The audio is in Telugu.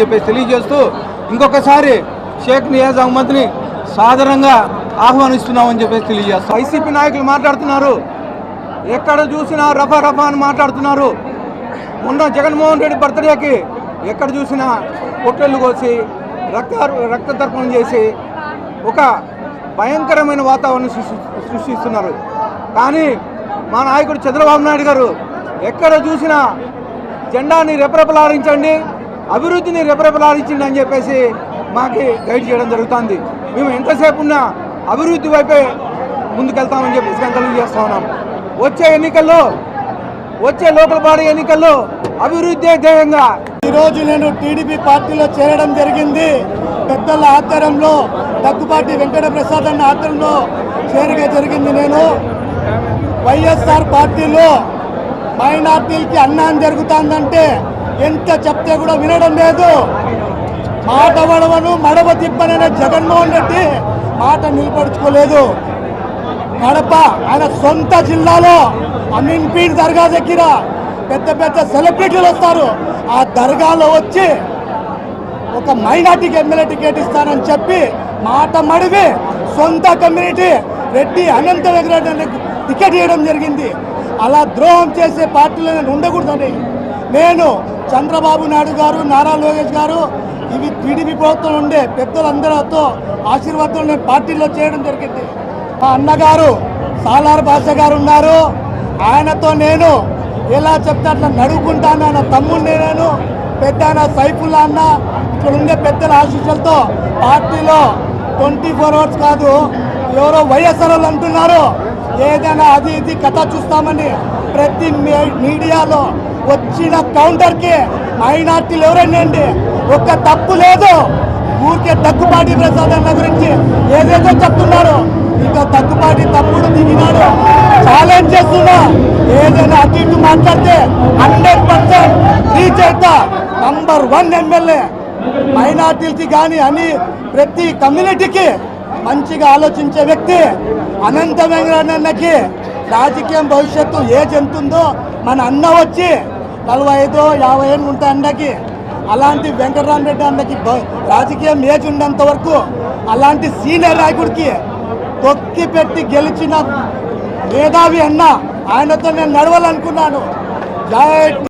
అని చెప్పేసి తెలియజేస్తూ ఇంకొకసారి షేక్ నియాజ్ అహ్మద్ని సాధారణంగా ఆహ్వానిస్తున్నామని చెప్పేసి తెలియజేస్తాం. వైసీపీ నాయకులు మాట్లాడుతున్నారు. ఎక్కడ చూసినా రఫా రఫా అని మాట్లాడుతున్నారు. మొన్న జగన్మోహన్ రెడ్డి బర్త్డేకి ఎక్కడ చూసినా పొట్టెళ్ళు కోసి రక్త రక్తతర్పణం చేసి ఒక భయంకరమైన వాతావరణం సృష్టి సృష్టిస్తున్నారు. కానీ మా నాయకుడు చంద్రబాబు నాయుడు గారు ఎక్కడ చూసినా జెండాని రెపరెపలాడించండి అభివృద్ధిని రెపరెపలాడించింది అని చెప్పేసి మాకి గైడ్ చేయడం జరుగుతుంది. మేము ఎంతసేపు ఉన్నా అభివృద్ధి వైపే ముందుకెళ్తామని చెప్పేసి కంకలు చేస్తా ఉన్నాం. వచ్చే ఎన్నికల్లో వచ్చే లోకల్ బాడీ ఎన్నికల్లో అభివృద్ధి ధ్యేయంగా ఈరోజు నేను టీడీపీ పార్టీలో చేరడం జరిగింది. పెద్దల ఆధ్వర్యంలో దగ్గుపాటి వెంకట ప్రసాద్ అన్న ఆధ్వర్యంలో చేరిక జరిగింది నేను. వైఎస్ఆర్ పార్టీలో మైనార్టీలకి అన్యాయం జరుగుతుందంటే ఎంత చెప్తే కూడా వినడం లేదు. మాట వడవను మడవ తిప్పననే జగన్మోహన్ రెడ్డి మాట నిలబడుచుకోలేదు. కడప ఆయన సొంత జిల్లాలో అమీన్పీర్ దర్గా దగ్గర పెద్ద పెద్ద సెలబ్రిటీలు వస్తారు. ఆ దర్గాలో వచ్చి ఒక మైనార్టీకి ఎమ్మెల్యే టికెట్ ఇస్తానని చెప్పి మాట మడివి సొంత కమ్యూనిటీ రెడ్డి అనంత వెంకటరెడ్డి టికెట్ ఇవ్వడం జరిగింది. అలా ద్రోహం చేసే పార్టీలో నేను ఉండకూడదని నేను చంద్రబాబు నాయుడు గారు నారా లోకేష్ గారు ఇవి టీడీపీ ప్రభుత్వం ఉండే పెద్దలందరితో ఆశీర్వాదంలో నేను పార్టీలో చేయడం జరిగింది. మా అన్నగారు సాలార్ భాష గారు ఉన్నారు. ఆయనతో నేను ఎలా చెప్తే అట్లా నడుపుకుంటాను ఆయన తమ్ముడిని నేను పెద్ద ఆయన సైఫుల్లా అన్న ఇక్కడ ఉండే పెద్దల ఆశీస్సులతో పార్టీలో ట్వంటీ ఫోర్ అవర్స్ కాదు ఎవరో వైఎస్ఆర్ వాళ్ళు అంటున్నారు. ఏదైనా అది ఇది కథ చూస్తామని ప్రతి మీడియాలో వచ్చిన కౌంటర్కి మైనార్టీలు ఎవరండి ఒక్క తప్పు లేదు. ఊరికే దగ్గుపాటి ప్రసాద్ అన్న గురించి ఏదేదో చెప్తున్నారు. ఇంకా దగ్గుపాటి తప్పుడు దిగినాడు. ఛాలెంజ్ చేస్తున్నా. ఏదైనా అటు ఇటు మాట్లాడితే hundred percent reach number one MLA. మైనార్టీలకి కానీ అని ప్రతి కమ్యూనిటీకి మంచిగా ఆలోచించే వ్యక్తి అనంత వెంకటన్నకి రాజకీయం భవిష్యత్తు ఏజ్ ఎంత ఉందో మన అన్న వచ్చి నలభై ఐదు యాభై ఏళ్ళు ఉంటాయి అన్నకి అలాంటి వెంకటరామరెడ్డి అన్నకి రాజకీయం ఏజ్ ఉన్నంత వరకు అలాంటి సీనియర్ నాయకుడికి తొక్కి పెట్టి గెలిచిన మేధావి అన్న ఆయనతో నేను నడవాలనుకున్నాను. జై